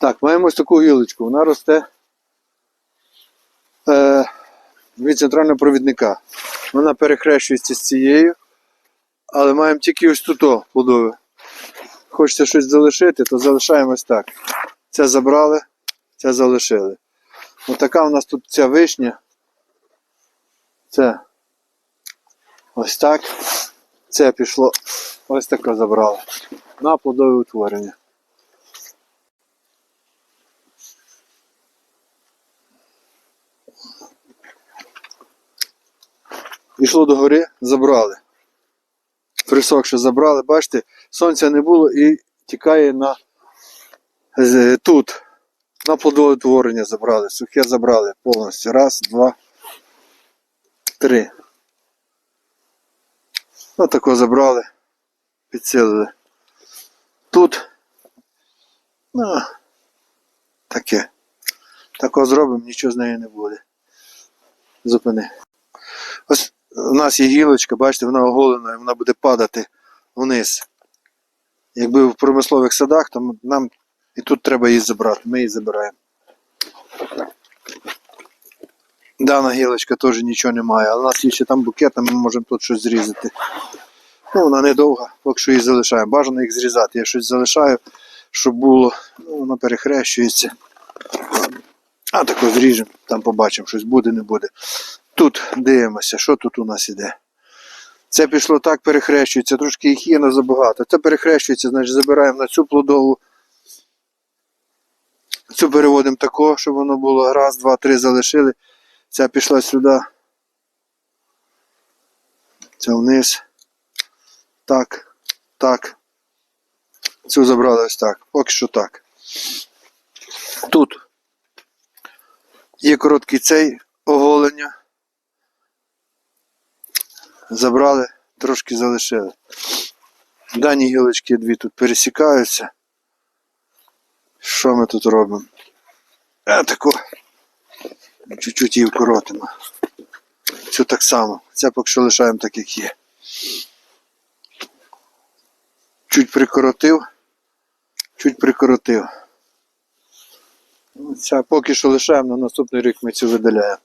Так, маємо ось таку гілочку. Вона росте е, від центрального провідника. Вона перехрещується з цією, але маємо тільки ось тут плодове. Хочеться щось залишити, то залишаємо ось так. Це забрали, це залишили. Ось така у нас тут ця вишня. Це ось так. Це пішло ось таке забрали. На плодове утворення. Пішло до гори, забрали. Присохше забрали, бачите, сонця не було і тікає на тут. На плодове забрали. Сухе забрали повністю. Раз, два, три. Отако забрали, підсилили. Тут. Ну, таке. Тако зробимо, нічого з нею не буде. Зупини. Ось у нас є гілочка, бачите, вона оголена і вона буде падати вниз. Якби в промислових садах, то нам і тут треба її забрати. Ми її забираємо. Дана гілочка теж нічого немає, але у нас є ще там букет, ми можемо тут щось зрізати. Ну, вона недовга, поки що її залишаємо. Бажано їх зрізати. Я щось залишаю, щоб було. Ну, воно перехрещується. А тако зріжемо, там побачимо, щось буде, не буде. Тут дивимося, що тут у нас іде. Це пішло так, перехрещується, трошки їх є, але забагато. Це перехрещується, значить забираємо на цю плодову. Цю переводимо тако, щоб воно було раз, два, три залишили. Ця пішла сюди. Ця вниз. Так, так. Цю забрали ось так. Поки що так. Тут є короткий цей оголення. Забрали, трошки залишили. Дані гілочки дві тут пересікаються. Що ми тут робимо? А тако. Чуть-чуть її вкоротимо. Цю так само. Це поки що лишаємо так, як є. Чуть прикоротив, чуть прикоротив. Ця поки що лишаємо, на наступний рік ми цю видаляємо.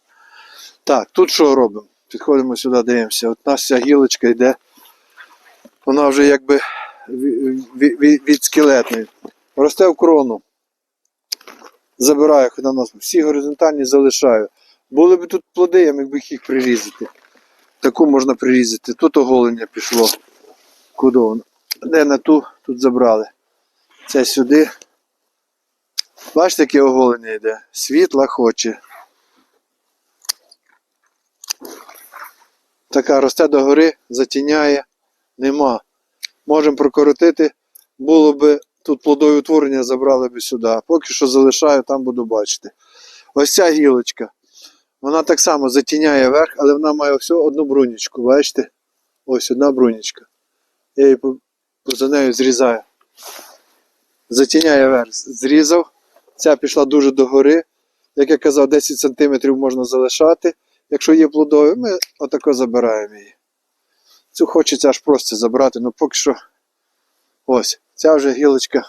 Так, тут що робимо? Підходимо сюди, дивимося. От нас ця гілочка йде. Вона вже якби від, скелетної. Росте в крону. Забираю, куди нас всі горизонтальні залишаю. Були б тут плоди, я міг би їх прирізати. Таку можна прирізати. Тут оголення пішло. Куди воно? Де на ту, тут забрали. Це сюди. Бачите, яке оголення йде? Світла хоче. Така росте до гори, затіняє, нема. Можемо прокоротити. Було би тут плодові утворення забрали би сюди. Поки що залишаю, там буду бачити. Ось ця гілочка. Вона так само затіняє верх, але вона має всього одну брунічку. Бачите? Ось одна брунічка. Я її за нею зрізаю. Затіняє верх. Зрізав. Ця пішла дуже догори. Як я казав, 10 см можна залишати. Якщо є плодові, ми отако забираємо її. Цю хочеться аж просто забрати, ну поки що. Ось, ця вже гілочка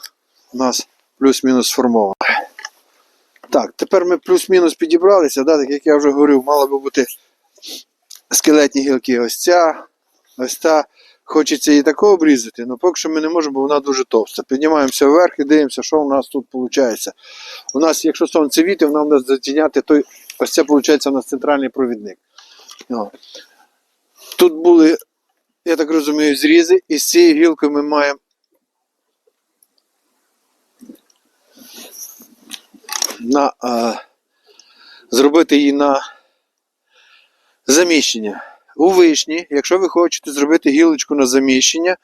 у нас плюс-мінус сформована. Так, тепер ми плюс-мінус підібралися, да, так як я вже говорив, мало би бути скелетні гілки. Ось ця, ось та. Хочеться її тако обрізати, але поки що ми не можемо, бо вона дуже товста. Піднімаємося вверх і дивимося, що у нас тут виходить. У нас, якщо сонце віти, нам буде затіняти той, ось це виходить у нас центральний провідник. Тут були, я так розумію, зрізи, і з цією гілкою ми маємо на, а, зробити її на заміщення. У вишні, якщо ви хочете зробити гілочку на заміщення,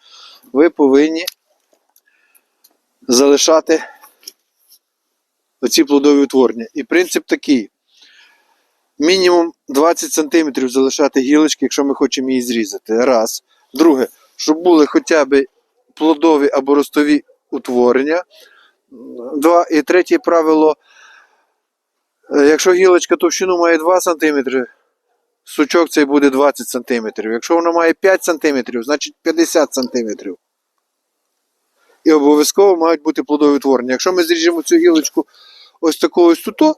ви повинні залишати оці плодові утворення. І принцип такий: мінімум 20 см залишати гілочки, якщо ми хочемо її зрізати. Раз. Друге, щоб були хоча б плодові або ростові утворення. Два. І третє правило. е, Якщо гілочка товщину має 2 см, сучок цей буде 20 см. Якщо воно має 5 см, значить 50 см. і обов'язково мають бути плодові утворення. Якщо ми зріжемо цю гілочку ось такого ось туто,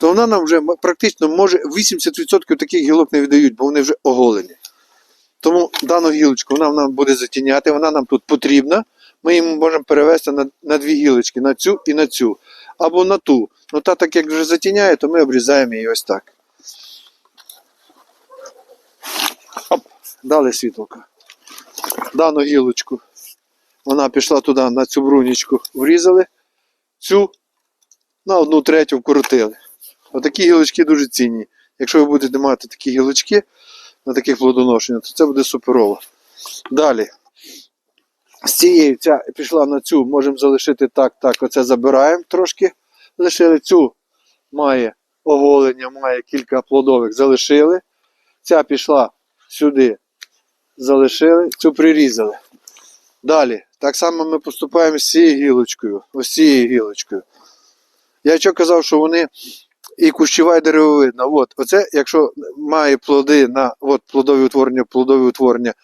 то вона нам вже практично може 80% таких гілок не віддають, бо вони вже оголені. Тому дану гілочку вона нам буде затіняти, вона нам тут потрібна. Ми її можемо перевести на, на дві гілочки, на цю і на цю. Або на ту. Ну та так як вже затіняє, то ми обрізаємо її ось так. Оп, дали світлока. Дану гілочку. Вона пішла туди, на цю брунічку врізали, цю на одну третю вкоротили. Отакі гілочки дуже цінні. Якщо ви будете мати такі гілочки на таких плодоношеннях, то це буде суперово. Далі. З цієї ця пішла на цю, можемо залишити так, так. Оце забираємо трошки. Лишили цю має оголення, має кілька плодових, залишили. Ця пішла сюди, залишили, цю прирізали. Далі, так само ми поступаємо з цією гілочкою, ось цією гілочкою. Я що казав, що вони і кущова, і деревовидна. От, оце, якщо має плоди на от, плодові утворення, плодові утворення,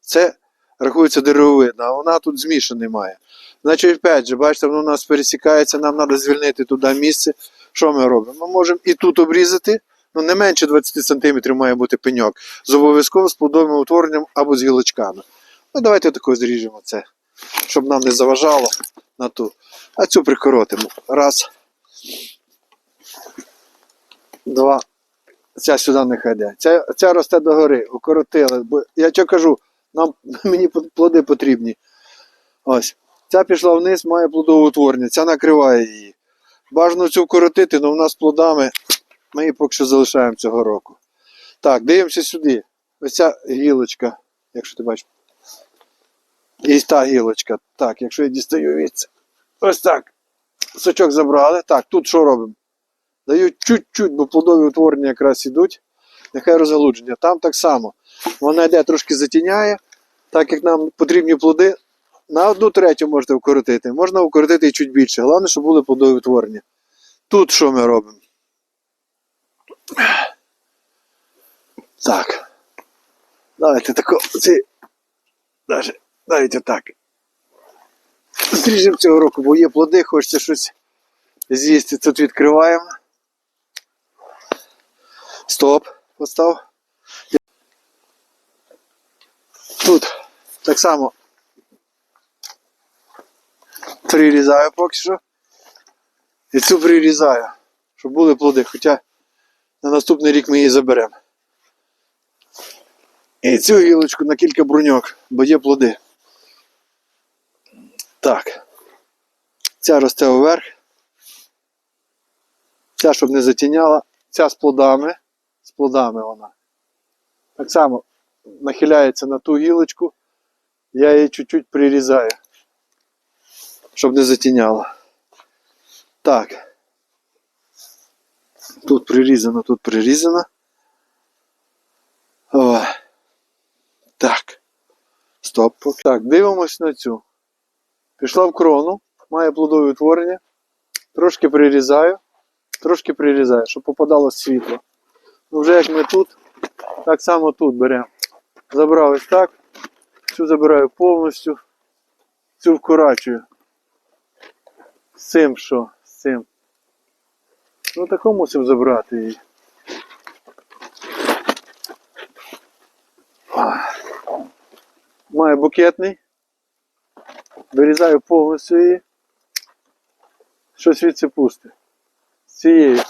це рахується деревовидна, а вона тут змішаний має. Значить, опять же, бачите, воно у нас пересікається, нам треба звільнити туди місце. Що ми робимо? Ми можемо і тут обрізати, ну не менше 20 см має бути пеньок, з обов'язково з плодовим утворенням або з гілочками. Ну, давайте тако зріжемо це, щоб нам не заважало на ту. А цю прикоротимо. Раз. Два. Ця сюди не йде. Ця, ця росте догори, укоротили. Бо я що кажу, нам мені плоди потрібні. Ось. Ця пішла вниз, має плодове утворення, ця накриває її. Бажано цю вкоротити, але в нас плодами ми її поки що залишаємо цього року. Так, дивимося сюди. Ось ця гілочка, якщо ти бачиш. І та гілочка. Так, якщо я дістаю від Ось так. Сучок забрали. Так, тут що робимо? Дають чуть-чуть, бо плодові утворення якраз ідуть. Нехай розгалудження. Там так само. Вона йде трошки затіняє, так як нам потрібні плоди. На одну третю можете вкоротити. Можна вкоротити і чуть більше. Головне, щоб були плодові утворення. Тут що ми робимо? Так. Давайте тако. Ці... Даже, навіть отак. Зріжемо цього року, бо є плоди, хочеться щось з'їсти. Тут відкриваємо. Стоп. Постав. Тут так само прирізаю поки що. І цю прирізаю, щоб були плоди. Хоча на наступний рік ми її заберемо. І цю гілочку на кілька бруньок, бо є плоди. Так. Ця росте вверх. Ця, щоб не затіняла. Ця з плодами. Плодами вона. Так само нахиляється на ту гілочку. Я її чуть-чуть прирізаю. Щоб не затіняла. Так. Тут прирізано, тут прирізано. О. Так. Стоп. Так, дивимось на цю. Пішла в крону, має плодові утворення. Трошки прирізаю, трошки прирізаю, щоб попадало світло. Вже як ми тут, так само тут беремо. Забрав ось так. Цю забираю повністю. Цю вкорачую. З цим що? З цим. Ну тако мусимо забрати її. Має букетний. Вирізаю повністю її. Що звідси пусте. З цієї.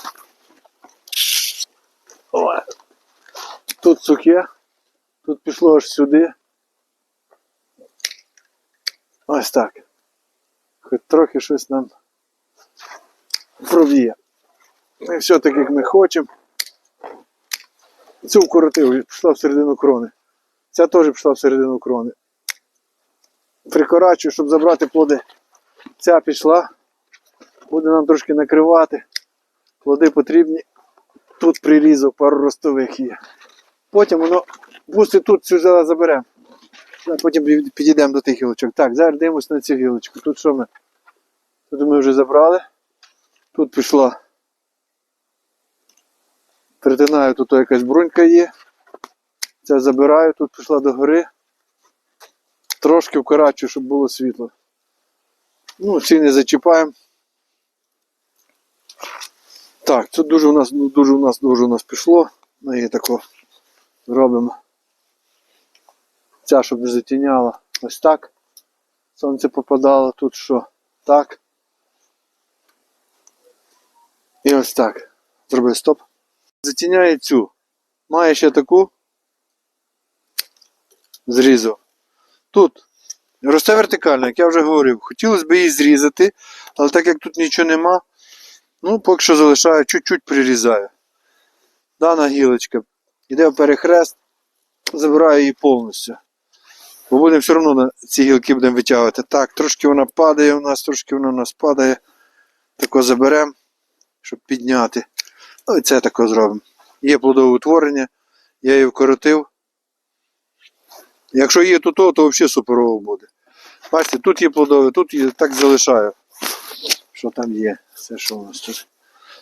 Тут сухе. Тут пішло аж сюди. Ось так. Хоч трохи щось нам проб'є. І все так, як ми хочемо. Цю вкоротив, пішла всередину крони. Ця теж пішла всередину крони. Прикорачую, щоб забрати плоди. Ця пішла. Буде нам трошки накривати. Плоди потрібні. Тут прирізав, пару ростових є. Потім воно пусти тут цю зараз заберемо. Потім підійдемо до тих гілочок. Так, зараз дивимося на цю гілочку. Тут що ми? Тут ми вже забрали. Тут пішла. Притинаю, тут якась брунька є. Це забираю, тут пішла до гори. Трошки вкорачую, щоб було світло. Ну, ці не зачіпаємо. Так, це дуже у нас, дуже у нас, дуже у нас пішло. Ми її тако зробимо. Ця, щоб затіняла. Ось так. Сонце попадало тут що? Так. І ось так. Зроби стоп. Затіняє цю. Має ще таку. Зрізу. Тут росте вертикально, як я вже говорив. Хотілося б її зрізати, але так як тут нічого нема, ну поки що залишаю, чуть-чуть прирізаю. Дана гілочка. Іде в перехрест, забираю її повністю. Бо будемо все одно на ці гілки будемо витягувати. Так, трошки вона падає у нас, трошки вона у нас падає. Тако заберемо, щоб підняти. Ну і це тако зробимо. Є плодове утворення, я її вкоротив. Якщо є тут, то, то взагалі суперово буде. Бачите, тут є плодове, тут є, так залишаю. Що там є? Це що у нас тут?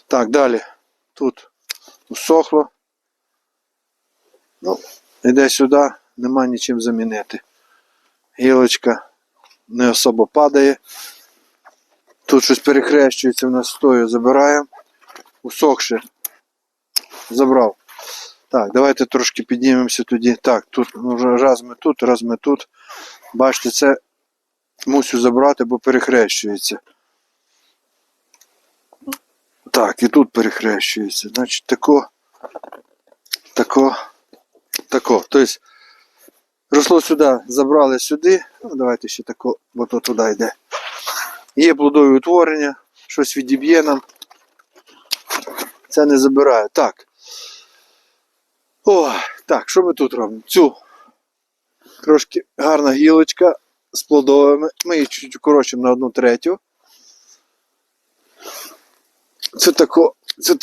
Так, далі. Тут усохло. Ну, іде сюди, нема нічим замінити. Гілочка не особо падає. Тут щось перехрещується в нас стою, забираємо. Усохше. Забрав. Так, давайте трошки піднімемося тоді. Так, тут ну, раз ми тут, раз ми тут. Бачите, це мусю забрати, бо перехрещується. Так, і тут перехрещується. Значить, тако, тако, тако. Тобто, росло сюди, забрали сюди. Ну, давайте ще тако, бо то туди йде. Є плодові утворення, щось відіб'є нам. Це не забираю. Так. О, так, що ми тут робимо? Цю трошки гарна гілочка з плодовими. Ми її чуть укорочимо на одну третю. Це тако, це так